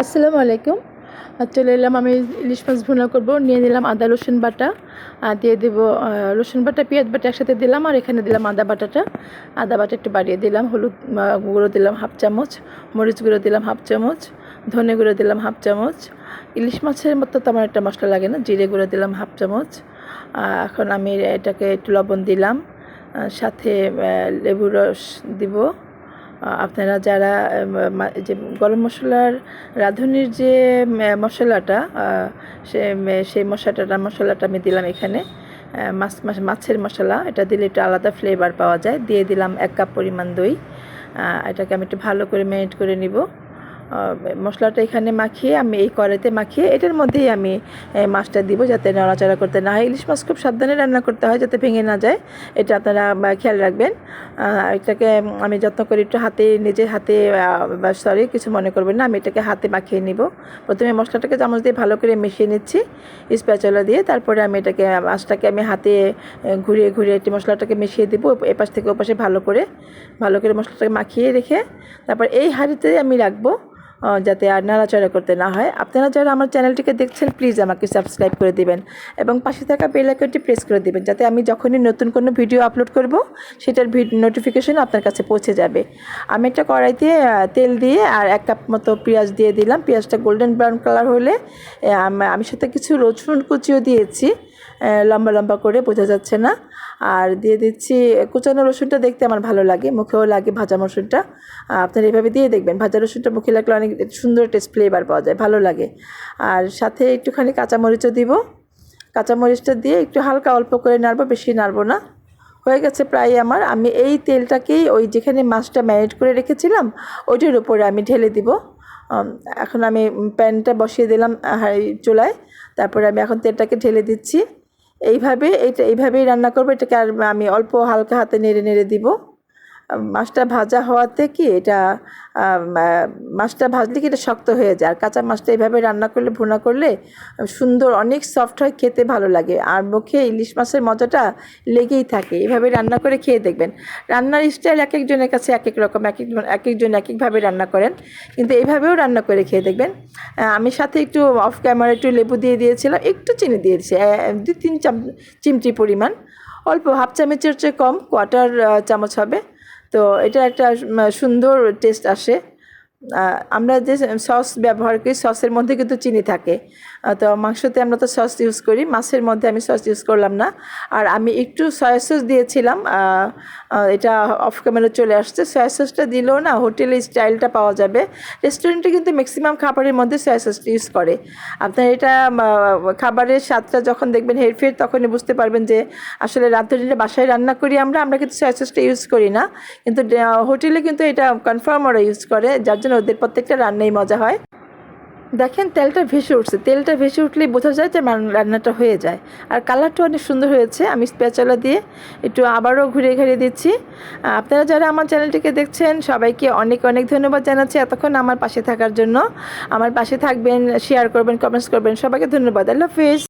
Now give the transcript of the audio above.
আসসালামু আলাইকুম। চলে এলাম, আমি ইলিশ মাছ ভুনা করব। নিয়ে নিলাম আদা, রসুন বাটা। দিয়ে দেব রসুন বাটা, পেঁয়াজ বাটা একসাথে দিলাম, আর এখানে দিলাম আদা বাটাটা। আদা বাটা একটু বাড়িয়ে দিলাম, হলুদ গুঁড়ো দিলাম হাফ চামচ, মরিচ গুঁড়ো দিলাম হাফ চামচ, ধনে গুঁড়ো দিলাম হাফ চামচ। ইলিশ মাছের মতো তেমন একটা মশলা লাগে না, জিরে গুঁড়ো দিলাম হাফ চামচ। এখন আমি এটাকে একটু লবণ দিলাম। সাথে লেবু রস দিব। আপনারা যারা যে গরম মশলার রাঁধুনির যে মশলাটা সে সেই মশলাটা মশলাটা আমি দিলাম এখানে। মাছ, মাছ- মাছের মশলা, এটা দিলে একটু আলাদা ফ্লেভার পাওয়া যায়। দিয়ে দিলাম এক কাপ পরিমাণ দই। এটাকে আমি একটু ভালো করে ম্যারিনেট করে নিব। মশলাটা এখানে মাখিয়ে আমি এই কড়াইতে মাখিয়ে এটার মধ্যেই আমি মাছটা দিব যাতে নড়াচড়া করতে না হয়। ইলিশ মাছ খুব সাবধানে রান্না করতে হয় যাতে ভেঙে না যায়। এটা আপনারা খেয়াল রাখবেন। এটাকে আমি যত্ন করে একটু হাতে, নিজের হাতে সরি কিছু মনে করবেন না। আমি এটাকে হাতে মাখিয়ে নিব। প্রথমে মশলাটাকে চামচ দিয়ে ভালো করে মিশিয়ে নিচ্ছি স্প্যাচলা দিয়ে। তারপরে আমি এটাকে মাছটাকে আমি হাতে ঘুরিয়ে ঘুরিয়ে একটি মশলাটাকে মিশিয়ে দিব এপাশ থেকে ওপাশে ভালো করে। ভালো করে মশলাটাকে মাখিয়ে রেখে তারপর এই হাঁড়িতে আমি রাখব যাতে আর নাড়াচাড়া করতে না হয়। আপনারা যারা আমার চ্যানেলটিকে দেখছেন প্লিজ আমাকে সাবস্ক্রাইব করে দিবেন এবং পাশে থাকা বেল আইকনটি প্রেস করে দিবেন, যাতে আমি যখনই নতুন কোনো ভিডিও আপলোড করব, সেটার নোটিফিকেশন আপনার কাছে পৌঁছে যাবে। আমি একটা কড়াইতে তেল দিয়ে আর এক কাপ মতো পেঁয়াজ দিয়ে দিলাম। পেঁয়াজটা গোল্ডেন ব্রাউন কালার হলে আমি সাথে কিছু রসুন কুচিও দিয়েছি। লম্বা লম্বা করে বোঝা যাচ্ছে না। আর দিয়ে দিচ্ছি, কুচানো রসুনটা দেখতে আমার ভালো লাগে, মুখেও লাগে ভাজা রসুনটা আপনারা এভাবে দিয়ে দেখবেন, ভাজা রসুনটা মুখে লাগলে অনেক সুন্দর টেস্ট ফ্লেভার পাওয়া যায়, ভালো লাগে। আর সাথে একটুখানি কাঁচামরিচও দিব। কাঁচামরিচটা দিয়ে একটু হালকা অল্প করে নাড়বো, বেশি নাড়বো না। হয়ে গেছে প্রায় আমার। আমি এই তেলটাকেই ওই যেখানে মাছটা ম্যারিনেট করে রেখেছিলাম, ওইটার উপরে আমি ঢেলে দিব। এখন আমি প্যানটা বসিয়ে দিলাম চুলায়। তারপরে আমি এখন তেলটাকে ঢেলে দিচ্ছি। এইভাবে এটা এইভাবেই রান্না করব। এটাকে আর আমি অল্প হালকা হাতে নেড়ে নেড়ে দিব। মাছটা ভাজা হওয়াতে কি এটা মাছটা ভাজলে কি এটা শক্ত হয়ে যায়? আর কাঁচা মাছটা এইভাবে রান্না করলে, ভুনা করলে সুন্দর, অনেক সফট হয়, খেতে ভালো লাগে। আর মুখে ইলিশ মাছের মজাটা লেগেই থাকে। এভাবে রান্না করে খেয়ে দেখবেন। রান্নার স্টাইল এক একজনের কাছে এক এক রকম, এক একজন এক একজন এক একভাবে রান্না করেন। কিন্তু এইভাবেও রান্না করে খেয়ে দেখবেন। আমি সাথে একটু অফ ক্যামেরা একটু লেবু দিয়ে দিয়েছিলাম, একটু চিনি দিয়েছি। দু তিন চাম চিমটি পরিমাণ। অল্প হাফ চামচের চেয়ে কম কোয়াটার চামচ হবে। তো এটা একটা সুন্দর টেস্ট আসে। আমরা যে সস ব্যবহার করি, সসের মধ্যে কিন্তু চিনি থাকে। তো মাংসতে আমরা তো সস ইউজ করি, মাছের মধ্যে আমি সস ইউজ করলাম না। আর আমি একটু সয়া সস দিয়েছিলাম এটা অফ ক্যামেরা চলে আসছে। সয়া সসটা দিলেও না হোটেলের স্টাইলটা পাওয়া যাবে। রেস্টুরেন্টে কিন্তু ম্যাক্সিমাম খাবারের মধ্যে সয়া সসটা ইউজ করে। আপনার এটা খাবারের স্বাদটা যখন দেখবেন হেরফের তখনই বুঝতে পারবেন যে আসলে রাঁধুনিরা বাসায় রান্না করি আমরা আমরা কিন্তু সয়া সসটা ইউজ করি না। কিন্তু হোটেলে কিন্তু এটা কনফার্ম ওরা ইউজ করে, যার জন্য ওদের প্রত্যেকটা রান্নাই মজা হয়। দেখেন তেলটা ভেসে উঠছে। তেলটা ভেসে উঠলেই বোঝা যায় যে রান্নাটা হয়ে যায়। আর কালারটা অনেক সুন্দর হয়েছে। আমি স্পেচালা দিয়ে একটু আবারও ঘুরিয়ে ঘুরিয়ে দিচ্ছি। আপনারা যারা আমার চ্যানেলটিকে দেখছেন, সবাইকে অনেক অনেক ধন্যবাদ জানাচ্ছি এতক্ষণ আমার পাশে থাকার জন্য। আমার পাশে থাকবেন শেয়ার করবেন কমেন্টস করবেন। সবাইকে ধন্যবাদ। আল্লাহ হাফিজ